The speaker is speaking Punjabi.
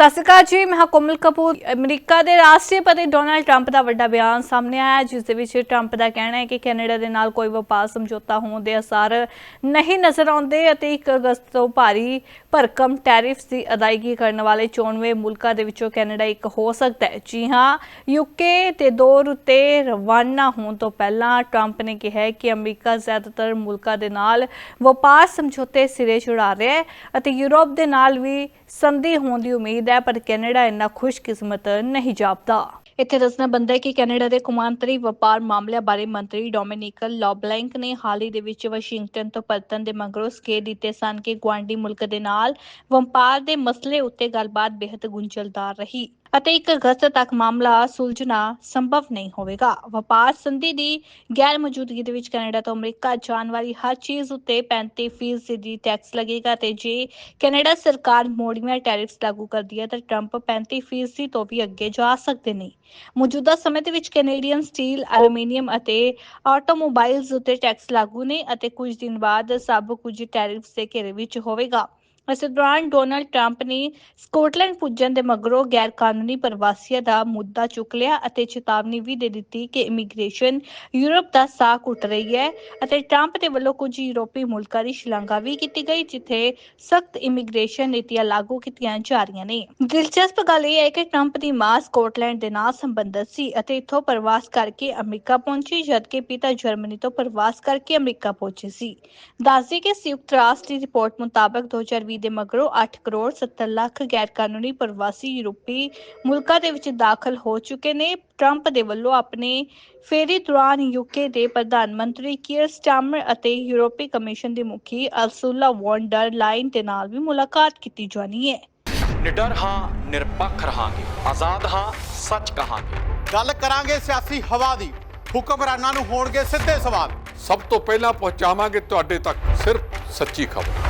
ਸਤਿ ਸ਼੍ਰੀ ਅਕਾਲ ਜੀ, ਮੈਂ ਕੋਮਲ ਕਪੂਰ। ਅਮਰੀਕਾ ਦੇ ਰਾਸ਼ਟਰਪਤੀ ਡੋਨਲਡ ਟਰੰਪ ਦਾ ਵੱਡਾ ਬਿਆਨ ਸਾਹਮਣੇ ਆਇਆ ਜਿਸ ਦੇ ਵਿੱਚ ਟਰੰਪ ਦਾ ਕਹਿਣਾ ਹੈ ਕਿ ਕੈਨੇਡਾ ਦੇ ਨਾਲ ਕੋਈ ਵਪਾਰ ਸਮਝੌਤਾ ਹੋਣ ਦੇ ਅਸਾਰ ਨਹੀਂ ਨਜ਼ਰ ਆਉਂਦੇ ਅਤੇ 1 ਅਗਸਤ ਤੋਂ ਭਾਰੀ ਭਰਕਮ ਟੈਰਿਫਸ ਦੀ ਅਦਾਇਗੀ ਕਰਨ ਵਾਲੇ 94 ਮੁਲਕਾਂ ਦੇ ਵਿੱਚੋਂ ਕੈਨੇਡਾ ਇੱਕ ਹੋ ਸਕਦਾ ਹੈ। ਜੀ ਹਾਂ, ਯੂਕੇ ਤੇ ਦੌਰ ਉੱਤੇ ਰਵਾਨਾ ਹੋਣ ਤੋਂ ਪਹਿਲਾਂ ਟਰੰਪ ਨੇ ਕਿਹਾ ਕਿ ਅਮਰੀਕਾ ਜ਼ਿਆਦਾਤਰ ਮੁਲਕਾਂ ਦੇ ਨਾਲ ਵਪਾਰ ਸਮਝੌਤੇ ਸਿਰੇ ਚੜਾ ਰਿਹਾ ਹੈ ਅਤੇ ਯੂਰਪ ਦੇ ਨਾਲ ਵੀ ਸੰਧੀ ਹੋਣ ਦੀ ਉਮੀਦ ਹੈ, ਪਰ ਕੈਨੇਡਾ ਇੰਨਾ ਖੁਸ਼ਕਿਸਮਤ ਨਹੀਂ ਜਾਪਦਾ। ਇੱਥੇ ਦੱਸਣਾ ਬੰਦਾ ਹੈ ਕਿ ਕੈਨੇਡਾ ਦੇ ਕੌਮਾਂਤਰੀ ਵਪਾਰ ਮਾਮਲਿਆਂ ਬਾਰੇ ਮੰਤਰੀ ਡੋਮਿਨਿਕ ਲੌਬਲੈਂਕ ਨੇ ਹਾਲ ਹੀ ਦੇ ਵਿੱਚ ਵਾਸ਼ਿੰਗਟਨ ਤੋਂ ਪਰਤਣ ਦੇ ਮਗਰੋਂ ਸਕੇ ਦਿੱਤੇ ਸਨ ਕਿ ਗੁਆਂਢੀ ਮੁਲਕ ਦੇ ਨਾਲ ਵਪਾਰ ਦੇ ਮਸਲੇ ਉੱਤੇ ਗੱਲਬਾਤ ਬੇहद ਗੁੰਝਲਦਾਰ ਰਹੀ। ਅਤੇ 1 ਅਗਸਤ ਤੱਕ ਮਾਮਲਾ ਸੁਲਝਣਾ ਸੰਭਵ ਨਹੀਂ ਹੋਵੇਗਾ। ਵਪਾਰ ਸੰਧੀ ਦੀ ਗੈਰ ਮੌਜੂਦਗੀ ਦੇ ਵਿੱਚ ਕੈਨੇਡਾ ਤੋਂ ਅਮਰੀਕਾ ਜਾਣ ਵਾਲੀ ਹਰ ਚੀਜ਼ ਉੱਤੇ 35% ਦੀ ਟੈਕਸ ਲੱਗੇਗਾ ਤੇ ਜੇ ਕੈਨੇਡਾ ਸਰਕਾਰ ਮੋੜੀਆਂ ਟੈਰਿਫਸ ਲਾਗੂ ਕਰਦੀ ਹੈ, ਤਾਂ ਟਰੰਪ 35% ਤੋਂ ਵੀ ਅੱਗੇ ਜਾ ਸਕਦੇ ਨੇ। ਮੌਜੂਦਾ ਸਮੇਂ ਦੇ ਵਿੱਚ ਕੈਨੇਡੀਅਨ ਸਟੀਲ ਐਲੂਮੀਨੀਅਮ ਅਤੇ ਆਟੋਮੋਬਾਈਲਸ ਉੱਤੇ ਟੈਕਸ ਲਾਗੂ ਨੇ ਅਤੇ ਕੁਝ ਦਿਨ ਬਾਅਦ ਸਭ ਕੁਝ ਟੈਰਿਫਸ ਦੇ ਘੇਰੇ ਵਿੱਚ ਹੋਵੇਗਾ। ਇਸ ਦੌਰਾਨ ਡੋਨਲਡ ਟਰੰਪ ਨੇ ਸਕਾਟਲੈਂਡ ਪੁੱਜਣ ਦੇ ਮਗਰੋਂ ਗੈਰ ਕਾਨੂੰਨੀ ਪ੍ਰਵਾਸੀਆਂ ਦਾ ਮੁੱਦਾ ਚੁੱਕ ਲਿਆ ਅਤੇ ਚੇਤਾਵਨੀ ਵੀ ਦੇ ਦਿੱਤੀ ਕਿ ਇਮੀਗ੍ਰੇਸ਼ਨ ਯੂਰਪ ਦਾ ਸਾਹ ਘੁੱਟ ਰਹੀ ਹੈ ਅਤੇ ਟਰੰਪ ਦੇ ਵੱਲੋਂ ਕੁਝ ਯੂਰਪੀ ਮੁਲਕਾਂ ਦੀ ਸ਼ਲਾਘਾ ਵੀ ਕੀਤੀ ਗਈ, ਜਿੱਥੇ ਸਖਤ ਇਮੀਗ੍ਰੇਸ਼ਨ ਨੀਤੀਆਂ ਲਾਗੂ ਕੀਤੀਆਂ ਜਾ ਰਹੀਆਂ ਨੇ। ਦਿਲਚਸਪ ਗੱਲ ਇਹ ਹੈ ਕਿ ਟਰੰਪ ਦੀ ਮਾਂ ਸਕਾਟਲੈਂਡ ਦੇ ਨਾਲ ਸੰਬੰਧਿਤ ਸੀ ਅਤੇ ਇੱਥੋਂ ਪ੍ਰਵਾਸ ਕਰਕੇ ਅਮਰੀਕਾ ਪਹੁੰਚੀ, ਜਦਕਿ ਪਿਤਾ ਜਰਮਨੀ ਤੋਂ ਪ੍ਰਵਾਸ ਕਰਕੇ ਅਮਰੀਕਾ ਪਹੁੰਚੇ ਸੀ। ਦੱਸਦੇ ਕਿ ਸੰਯੁਕਤ ਰਾਸ਼ਟਰ ਦੀ ਰਿਪੋਰਟ ਮੁਤਾਬਕ 2020 ਦੇ ਮਗਰੋਂ 8 ਕਰੋੜ 70 ਲੱਖ ਗੈਰ ਕਾਨੂੰਨੀ ਪ੍ਰਵਾਸੀ ਯੂਰਪੀ ਮੁਲਕਾਂ ਦੇ ਵਿੱਚ ਦਾਖਲ ਹੋ ਚੁੱਕੇ ਨੇ। ਟਰੰਪ ਦੇ ਵੱਲੋਂ ਆਪਣੇ ਫੇਰੀ ਦੌਰਾਨ ਯੂਕੇ ਦੇ ਪ੍ਰਧਾਨ ਮੰਤਰੀ ਕੀਅਰ ਸਟਾਰਮਰ ਅਤੇ ਯੂਰਪੀ ਕਮਿਸ਼ਨ ਦੀ ਮੁਖੀ ਅਰਸੂਲਾ ਵੌਨ ਡਰ ਲਾਈਨ ਦੇ ਨਾਲ ਵੀ ਮੁਲਾਕਾਤ ਕੀਤੀ ਜਾਣੀ ਹੈ। ਨਿਡਰ ਹਾਂ ਨਿਰਪੱਖ ਰਹਾਂਗੇ। ਆਜ਼ਾਦ ਹਾਂ ਸੱਚ ਕਹਾਂਗੇ। ਗੱਲ ਕਰਾਂਗੇ ਸਿਆਸੀ ਹਵਾ ਦੀ। ਹੁਕਮਰਾਨਾਂ ਨੂੰ ਹੋਣਗੇ ਸਿੱਧੇ ਸਵਾਲ। ਸਭ ਤੋਂ ਪਹਿਲਾਂ ਪਹੁੰਚਾਵਾਂਗੇ ਤੁਹਾਡੇ ਤੱਕ ਸਿਰਫ ਸੱਚੀ ਖਬਰ।